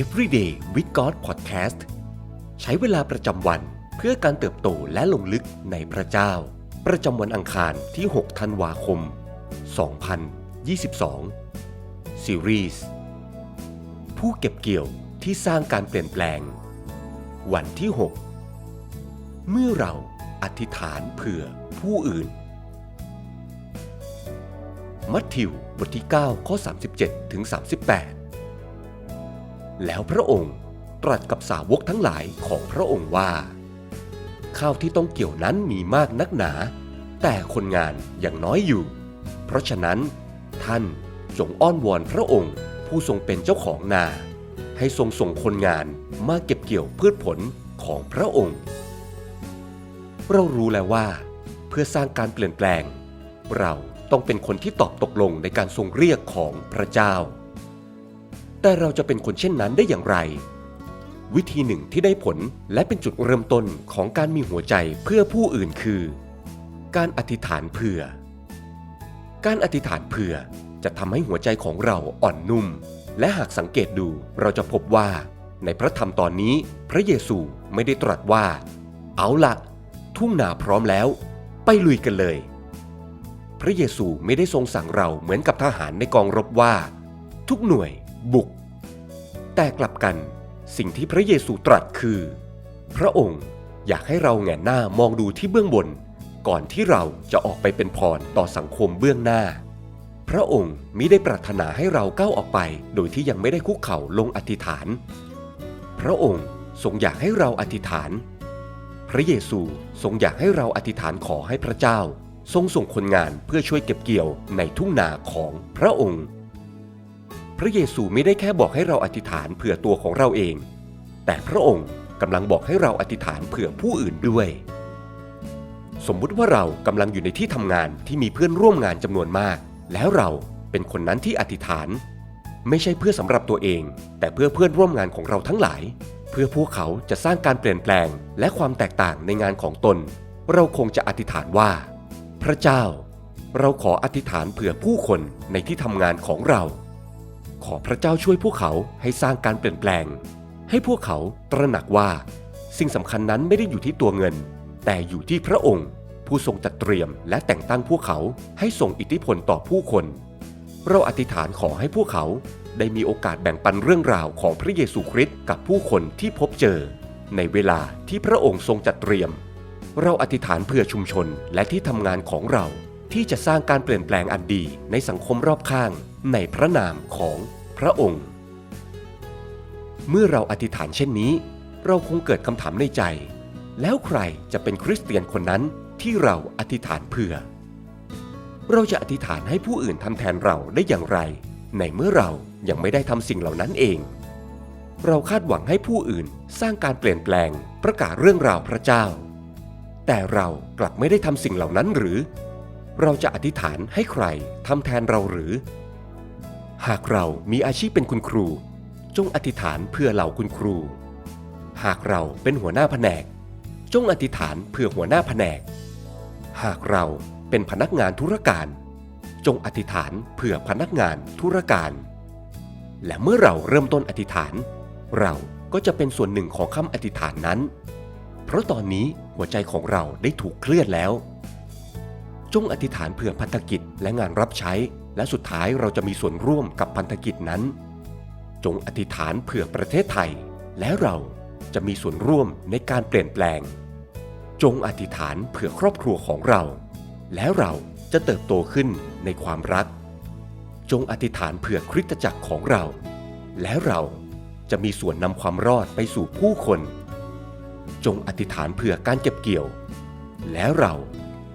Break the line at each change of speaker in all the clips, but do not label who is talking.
Everyday with God Podcast ใช้เวลาประจำวันเพื่อการเติบโตและลงลึกในพระเจ้า ประจำวันอังคารที่ 6 ธันวาคม 2022 ซีรีส์ผู้เก็บเกี่ยวที่สร้างการเปลี่ยนแปลง วันที่ 6 เมื่อเราอธิษฐานเผื่อผู้อื่น มัทธิวบทที่ 9 ข้อ 37 ถึง 38 แล้วพระองค์ตรัสกับสาวกทั้งหลายของพระองค์ว่า ข้าวที่ต้องเกี่ยวนั้นมีมากนักหนา แต่คนงานยังน้อยอยู่ เพราะฉะนั้น ท่านจงอ้อนวอนพระองค์ ผู้ทรงเป็นเจ้าของนา ให้ทรงส่งคนงานมาเก็บเกี่ยวพืชผลของพระองค์ เรารู้แล้วว่า เพื่อสร้างการเปลี่ยนแปลง เราต้องเป็นคนที่ตอบตกลงในการทรงเรียกของพระเจ้า แต่เราจะเป็นคนเช่นนั้นได้อย่างไร วิธีหนึ่งที่ได้ผลและเป็นจุดเริ่มต้นของการมีหัวใจเพื่อผู้อื่นคือ การอธิษฐานเผื่อ การอธิษฐานเผื่อจะทำให้หัวใจของเราอ่อนนุ่ม และหากสังเกตดูเราจะพบว่า ในพระธรรมตอนนี้พระเยซูไม่ได้ตรัสว่า เอาละทุ่งนาพร้อมแล้ว ไปลุยกันเลย พระเยซูไม่ได้ทรงสั่งเราเหมือนกับทหารในกองรบว่า ทุกหน่วย บุก แต่กลับกันสิ่งที่พระเยซูตรัสคือ พระองค์อยากให้เราแหงนหน้ามองดูที่เบื้องบน ก่อนที่เราจะออกไปเป็นพรต่อสังคมเบื้องหน้า พระองค์มิได้ปรารถนาให้เราก้าวออกไป โดยที่ยังไม่ได้คุกเข่าลงอธิษฐาน พระองค์ทรงอยากให้เราอธิษฐาน พระเยซูทรงอยากให้เราอธิษฐานขอให้พระเจ้า ทรงส่งคนงานเพื่อช่วยเก็บเกี่ยวในทุ่งนาของพระองค์ ระเยซูไม่ได้แค่บอกให้เราอธิษฐานเผื่อตัวของเราเอง แต่พระองค์กำลังบอกให้เราอธิษฐานเผื่อผู้อื่นด้วย สมมุติว่าเรากำลังอยู่ในที่ทำงานที่มีเพื่อนร่วมงานจำนวนมาก แล้วเราเป็นคนนั้นที่อธิษฐาน ไม่ใช่เพื่อสำหรับตัวเอง แต่เพื่อเพื่อนร่วมงานของเราทั้งหลาย เพื่อพวกเขาจะสร้างการเปลี่ยนแปลงและความแตกต่างในงานของตน เราคงจะอธิษฐานว่า พระเจ้า เราขออธิษฐานเผื่อผู้คนในที่ทำงานของเรา ขอพระเจ้าช่วยพวกเขาให้สร้างการเปลี่ยนแปลง ให้พวกเขาตระหนักว่า สิ่งสำคัญนั้นไม่ได้อยู่ที่ตัวเงิน แต่อยู่ที่พระองค์ ผู้ทรงจัดเตรียมและแต่งตั้งพวกเขาให้ส่งอิทธิพลต่อผู้คน เราอธิษฐานขอให้พวกเขาได้มีโอกาสแบ่งปันเรื่องราวของพระเยซูคริสต์กับผู้คนที่พบเจอ ในเวลาที่พระองค์ทรงจัดเตรียม เราอธิษฐานเพื่อชุมชนและที่ทำงานของเรา ที่จะสร้างการเปลี่ยนแปลงอันดีในสังคมรอบข้างในพระนามของพระองค์ เมื่อเราอธิษฐานเช่นนี้ เราคงเกิดคำถามในใจ แล้วใครจะเป็นคริสเตียนคนนั้นที่เราอธิษฐานเพื่อ เราจะอธิษฐานให้ผู้อื่นทำแทนเราได้อย่างไร ในเมื่อเรายังไม่ได้ทำสิ่งเหล่านั้นเอง เราคาดหวังให้ผู้อื่นสร้างการเปลี่ยนแปลงประกาศเรื่องราวพระเจ้า แต่เรากลับไม่ได้ทำสิ่งเหล่านั้นหรือ เราจะอธิษฐานให้ใครทำแทนเราหรือ หากเรามีอาชีพเป็นคุณครู จงอธิษฐานเพื่อเหล่าคุณครู หากเราเป็นหัวหน้าแผนก จงอธิษฐานเพื่อหัวหน้าแผนก หากเราเป็นพนักงานธุรการ จงอธิษฐานเพื่อพนักงานธุรการ และเมื่อเราเริ่มต้นอธิษฐาน เราก็จะเป็นส่วนหนึ่งของคำอธิษฐานนั้น เพราะตอนนี้หัวใจของเราได้ถูกเคลื่อนแล้ว จงอธิษฐานเผื่อพันธกิจและงานรับใช้ และสุดท้ายเราจะมีส่วนร่วมกับพันธกิจนั้น จงอธิษฐานเผื่อประเทศไทย และเราจะมีส่วนร่วมในการเปลี่ยนแปลง จงอธิษฐานเผื่อครอบครัวของเรา แล้วเราจะเติบโตขึ้นในความรัก จงอธิษฐานเผื่อคริสตจักรของเรา แล้วเราจะมีส่วนนำความรอดไปสู่ผู้คน จงอธิษฐานเผื่อการเก็บเกี่ยว แล้วเรา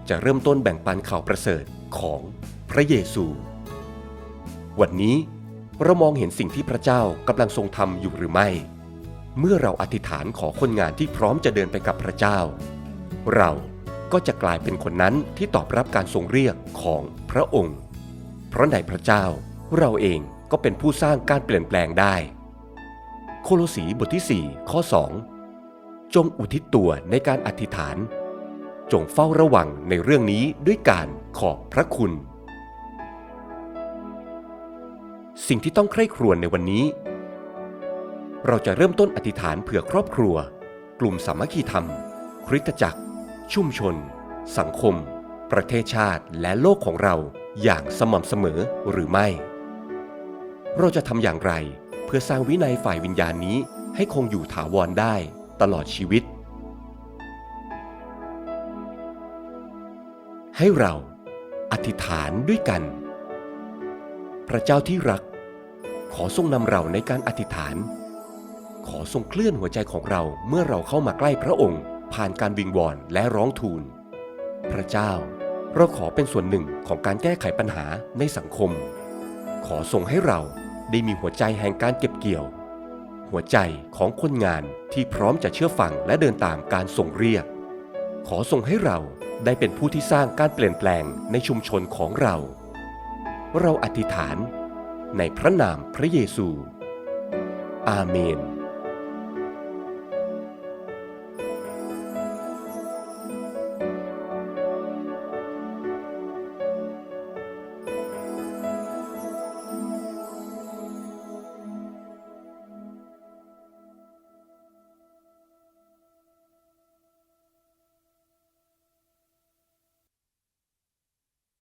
จะเริ่มต้นแบ่งปันข่าวประเสริฐของพระเยซู วันนี้เรามองเห็นสิ่งที่พระเจ้ากำลังทรงทำอยู่หรือไม่ เมื่อเราอธิษฐานขอคนงานที่พร้อมจะเดินไปกับพระเจ้า เราก็จะกลายเป็นคนนั้นที่ตอบรับการทรงเรียกของพระองค์ เพราะในพระเจ้าเราเองก็เป็นผู้สร้างการเปลี่ยนแปลงได้ โคโลสีบทที่ 4 ข้อ 2 จงอุทิศตัวในการอธิษฐาน จงเฝ้าระวังในเรื่องนี้ด้วยการขอบพระคุณ สิ่งที่ต้องใคร่ครวญในวันนี้ เราจะเริ่มต้นอธิษฐานเผื่อครอบครัว กลุ่มสามัคคีธรรม คริสตจักร ชุมชน สังคม ประเทศชาติและโลกของเราอย่างสม่ำเสมอหรือไม่ เราจะทำอย่างไรเพื่อสร้างวินัยฝ่ายวิญญาณนี้ให้คงอยู่ถาวรได้ตลอดชีวิต ให้เราอธิษฐานด้วยกัน พระเจ้าที่รัก ขอทรงนำเราในการอธิษฐาน ขอทรงเคลื่อนหัวใจของเราเมื่อเราเข้ามาใกล้พระองค์ ผ่านการวิงวอนและร้องทูล พระเจ้าเราขอเป็นส่วนหนึ่งของการแก้ไขปัญหาในสังคม ขอทรงให้เราได้มีหัวใจแห่งการเก็บเกี่ยว หัวใจของคนงานที่พร้อมจะเชื่อฟังและเดินตามการทรงเรียก ขอทรงให้เรา ได้เป็นผู้ที่สร้างการเปลี่ยนแปลงในชุมชนของเรา เราอธิษฐานในพระนามพระเยซู อาเมน